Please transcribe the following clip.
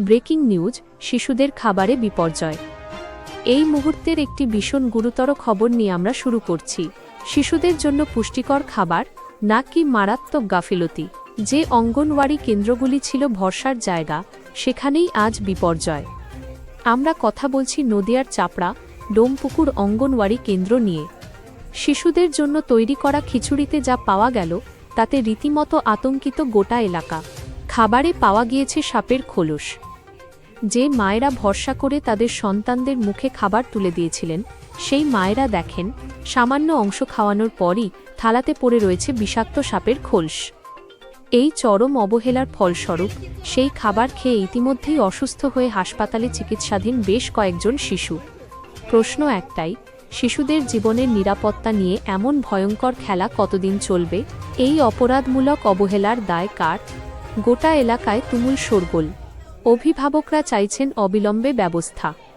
Breaking news, শিশুদের খাবারে বিপর্যয়। এই মুহূর্তের একটি ভীষণ গুরুতর খবর নিয়ে আমরা শুরু করছি। শিশুদের জন্য পুষ্টিকর খাবার নাকি মারাত্মক গাফিলতি? যে অঙ্গনওয়াড়ি কেন্দ্রগুলি ছিল ভরসার জায়গা, সেখানেই আজ বিপর্যয়। আমরা কথা বলছি নদিয়ার চাপড়া, ডোমপুকুর অঙ্গনওয়াড়ি কেন্দ্র নিয়ে। শিশুদের জন্য তৈরি করা খিচুড়িতে যা পাওয়া গেল, তাতে রীতিমতো আতঙ্কিত গোটা এলাকা। খাবারে পাওয়া গিয়েছে সাপের খোলস। যে মায়েরা ভরসা করে তাদের সন্তানদের মুখে খাবার তুলে দিয়েছিলেন, সেই মায়েরা দেখেন, সামান্য অংশ খাওয়ানোর পরই থালাতে পড়ে রয়েছে বিষাক্ত সাপের খোলস। এই চরম অবহেলার ফলস্বরূপ, সেই খাবার খেয়ে ইতিমধ্যেই অসুস্থ হয়ে হাসপাতালে চিকিৎসাধীন বেশ কয়েকজন শিশু। প্রশ্ন একটাই, শিশুদের জীবনের নিরাপত্তা নিয়ে এমন ভয়ঙ্কর খেলা কতদিন চলবে? এই অপরাধমূলক অবহেলার দায় কার? গোটা এলাকায় তুমুল শোরগোল। অভিভাবকরা চাইছেন অবিলম্বে ব্যবস্থা।